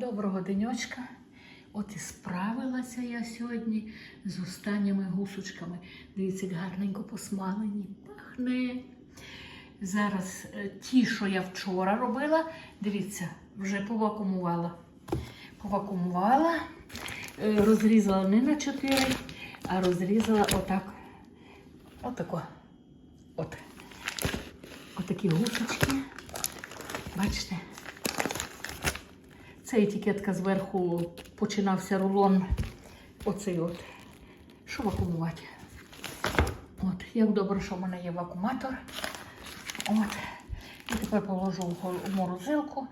Доброго денечка. От і справилася я сьогодні з останніми гусочками. Дивіться, гарненько посмалені. Пахне. Зараз е, ті, що я вчора робила, дивіться, вже повакумувала. Повакумувала, е, розрізала не на 4, а розрізала отак. Отако. От. Отакі гусочки. Бачите? Це етикетка зверху починався рулон. Оцей от. Що вакуумувати? От, як добре, що в мене є вакууматор. От. І тепер положу в морозилку.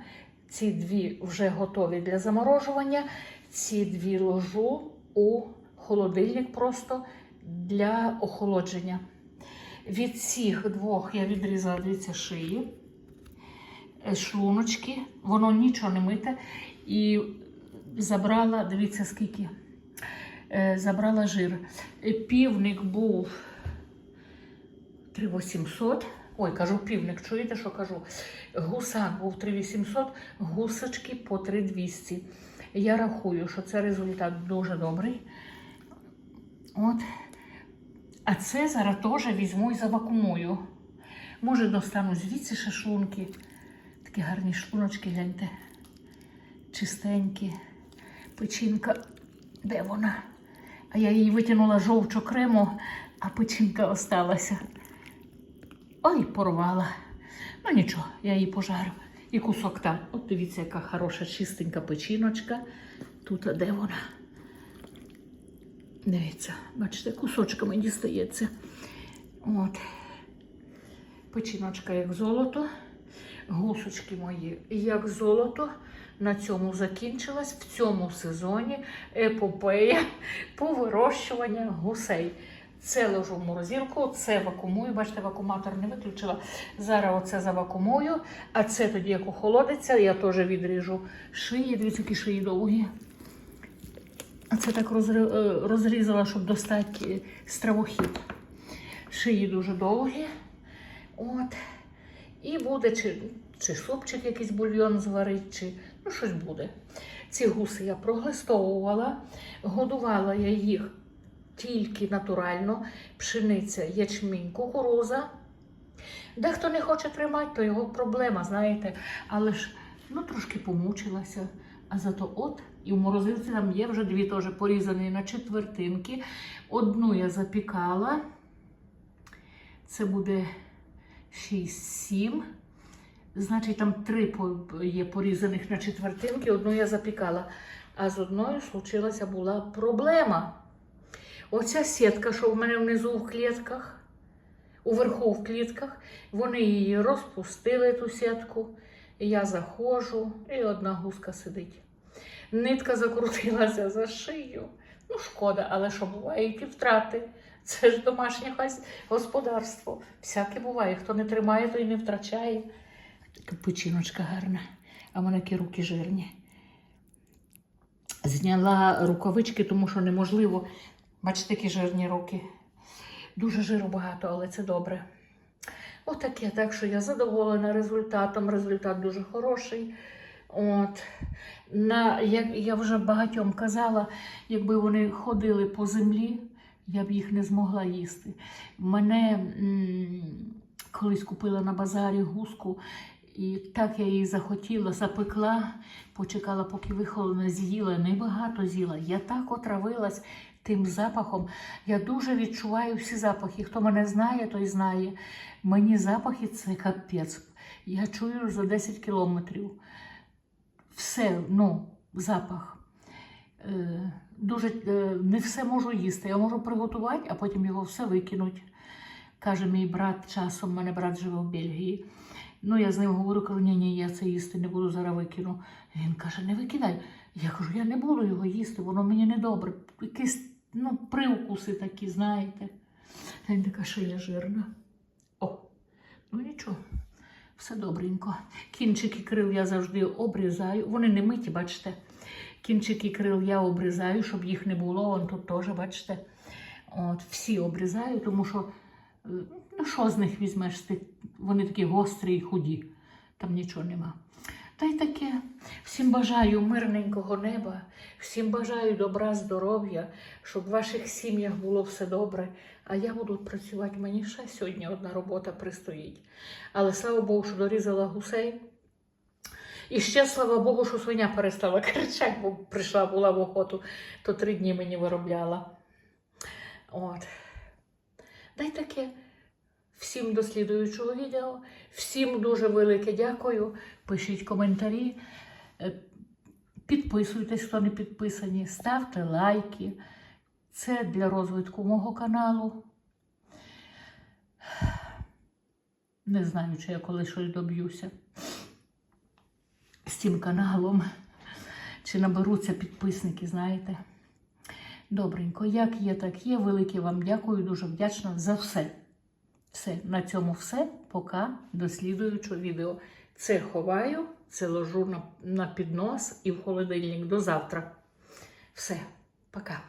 Ці дві вже готові для заморожування. Ці дві ложу у холодильник просто для охолодження. Від цих двох я відрізала дивіться, шиї шлуночки, воно нічого не мите. І забрала, дивіться, скільки е, забрала жир. Е, Півник був 3800. Ой, кажу півник, чуєте, що кажу? Гусак був 3800, гусочки по 3200. Я рахую, що це результат дуже добрий. От. А це зараз теж візьму і завакумую. Може, достану звідси ще шлунки. Такі гарні шлуночки, гляньте. Чистенькі. Печінка. Де вона? А я її витягнула жовч окремо, а печінка осталася. Ой, порвала. Ну нічого, я її пожарю. І кусок там. От дивіться, яка хороша, чистенька печіночка. Тут а де вона? Дивіться, бачите, кусочками дістається. От. Печіночка як золото. Гусочки мої як золото. На цьому закінчилась в цьому сезоні епопея по вирощуванню гусей. Це ложу в морозилку, це вакуумую. Бачите, вакууматор не виключила. Зараз оце завакуумую, а це тоді, як охолодиться, я теж відріжу шиї. Дивіться, які шиї довгі. А це так е, розрізала, щоб достати стравохід. Шиї дуже довгі. От. І буде чи, чи супчик якийсь бульйон зварить, чи ну щось буде. Ці гуси я проглистовувала, годувала я їх тільки натурально, пшениця, ячмінь, кукуруза. Дехто не хоче тримати, то його проблема, знаєте. Але ж ну, трошки помучилася. А зато от і в морозилці там є вже дві теж порізані на четвертинки. Одну я запікала. Це буде 6-7. Значить, там три є порізаних на четвертинки, одну я запікала. А з одною случилася була проблема. Оця сітка, що в мене внизу в клітках, уверху в клітках, вони її розпустили, ту сітку. Я заходжу, і одна гуска сидить. Нитка закрутилася за шию. Ну, шкода, але що буває, які втрати. Це ж домашнє господарство. Всяке буває. Хто не тримає, той не втрачає. Печіночка гарна, а в мене які руки жирні. Зняла рукавички, тому що неможливо. Бачите, які жирні руки. Дуже жиру багато, але це добре. Отаке, так що я задоволена результатом. Результат дуже хороший. От. На, як я вже багатьом казала, якби вони ходили по землі, я б їх не змогла їсти. Мене колись купила на базарі гуску, і так я її захотіла, запекла, почекала, поки вихолоне, з'їла, небагато з'їла. Я так отравилась тим запахом. Я дуже відчуваю всі запахи. Хто мене знає, той знає. Мені запахи це капець. Я чую за 10 кілометрів. Все, ну, запах. Е, дуже е, не все можу їсти. Я можу приготувати, а потім його все викинуть. Каже мій брат часом, мене брат живе в Бельгії. Ну, я з ним говорю, кажу, ні, ні, я це їсти не буду, зараз викину. Він каже, не викидай. Я кажу, я не буду його їсти, воно мені не добре. Якісь ну, привкуси такі, знаєте. Він така шия жирна. О, ну нічого, все добренько. Кінчики крил я завжди обрізаю. Вони не миті, бачите. Кінчики крил я обрізаю, щоб їх не було. Вон тут теж, бачите. От, всі обрізаю, тому що е, ну що з них візьмеш? Вони такі гострі і худі. Там нічого нема. Та й таке. Всім бажаю мирненького неба, всім бажаю добра, здоров'я, щоб в ваших сім'ях було все добре. А я буду працювати. Мені ще сьогодні одна робота пристоїть. Але слава Богу, що дорізала гусей. І ще слава Богу, що свиня перестала кричати, бо прийшла була в охоту, то три дні мені виробляла. От. Дай таке. Всім до слідуючого відео. Всім дуже велике дякую. Пишіть коментарі. Е, Підписуйтесь, хто не підписані, ставте лайки. Це для розвитку мого каналу. Не знаю, чи я коли щось доб'юся з цим каналом. Чи наберуться підписники, знаєте. Добренько, як є, так є. Велике вам дякую, дуже вдячна за все. Все, на цьому все. Пока до слідуючого відео. Це ховаю, це ложу на, на піднос і в холодильник до завтра. Все, пока.